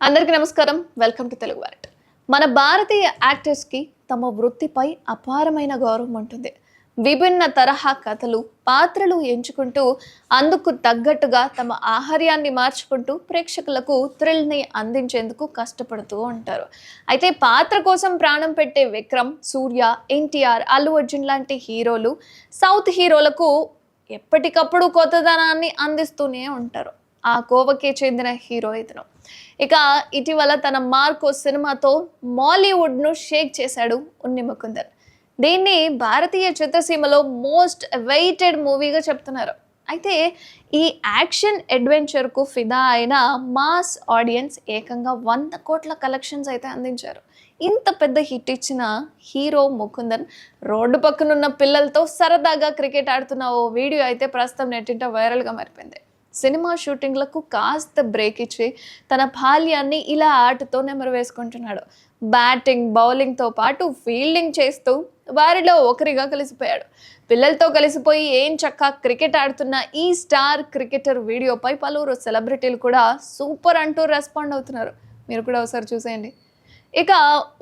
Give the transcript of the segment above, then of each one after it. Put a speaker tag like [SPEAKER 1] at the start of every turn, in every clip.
[SPEAKER 1] అందరికీ నమస్కారం. Welcome to Telugu వారెట్ మన భారతీయ యాక్టర్స్కి తమ వృత్తిపై అపారమైన గౌరవం ఉంటుంది. విభిన్న తరహా కథలు పాత్రలు ఎంచుకుంటూ అందుకు తగ్గట్టుగా తమ ఆహార్యాన్ని మార్చుకుంటూ ప్రేక్షకులకు థ్రిల్ని అందించేందుకు కష్టపడుతూ ఉంటారు. అయితే పాత్ర కోసం ప్రాణం పెట్టే విక్రమ్ సూర్య ఎన్టీఆర్ అల్లు అర్జున్ లాంటి హీరోలు సౌత్ హీరోలకు ఎప్పటికప్పుడు కొత్తదనాన్ని అందిస్తూనే ఉంటారు. ఆ కోవకే చెందిన హీరో ఇతను. ఇక ఇటీవల తన మార్కో సినిమాతో మాలీవుడ్ను షేక్ చేశాడు ఉన్ని ముకుందన్. దీన్ని భారతీయ చిత్రసీమలో మోస్ట్ వెయిటెడ్ మూవీగా చెప్తున్నారు. అయితే ఈ యాక్షన్ అడ్వెంచర్కు ఫిదా అయిన మాస్ ఆడియన్స్ ఏకంగా వంద కోట్ల కలెక్షన్స్ అయితే అందించారు. ఇంత పెద్ద హిట్ ఇచ్చిన హీరో ముకుందన్ రోడ్డు పక్కనున్న పిల్లలతో సరదాగా క్రికెట్ ఆడుతున్న ఓ వీడియో అయితే ప్రస్తుతం నెట్టింట వైరల్గా మారిపోయింది. సినిమా షూటింగ్లకు కాస్త బ్రేక్ ఇచ్చి తన బాల్యాన్ని ఇలా ఆటతో నెమరు వేసుకుంటున్నాడు బ్యాటింగ్ బౌలింగ్తో పాటు ఫీల్డింగ్ చేస్తూ వారిలో ఒకరిగా కలిసిపోయాడు. పిల్లలతో కలిసిపోయి ఏం చక్క క్రికెట్ ఆడుతున్న ఈ స్టార్ క్రికెటర్ వీడియోపై పలువురు సెలబ్రిటీలు కూడా సూపర్ అంటూ రెస్పాండ్ అవుతున్నారు. మీరు కూడా ఒకసారి చూసేయండి. ఇక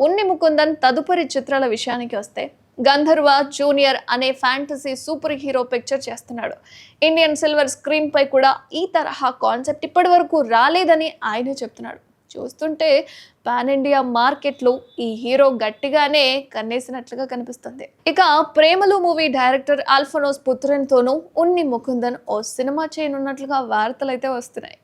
[SPEAKER 1] ఉన్ని ముకుందన్ తదుపరి చిత్రాల విషయానికి వస్తే గంధర్వ జూనియర్ అనే ఫ్యాంటసీ సూపర్ హీరో పిక్చర్ చేస్తున్నాడు. ఇండియన్ సిల్వర్ స్క్రీన్ పై కూడా ఈ తరహా కాన్సెప్ట్ ఇప్పటి వరకు రాలేదని ఆయనే చెప్తున్నాడు. చూస్తుంటే పాన్ ఇండియా మార్కెట్లో ఈ హీరో గట్టిగానే కన్నేసినట్లుగా కనిపిస్తుంది. ఇక ప్రేమలు మూవీ డైరెక్టర్ ఆల్ఫనోస్ పుత్రన్తోనూ ఉన్ని ముకుందన్ ఓ సినిమా చేయనున్నట్లుగా వార్తలు అయితే వస్తున్నాయి.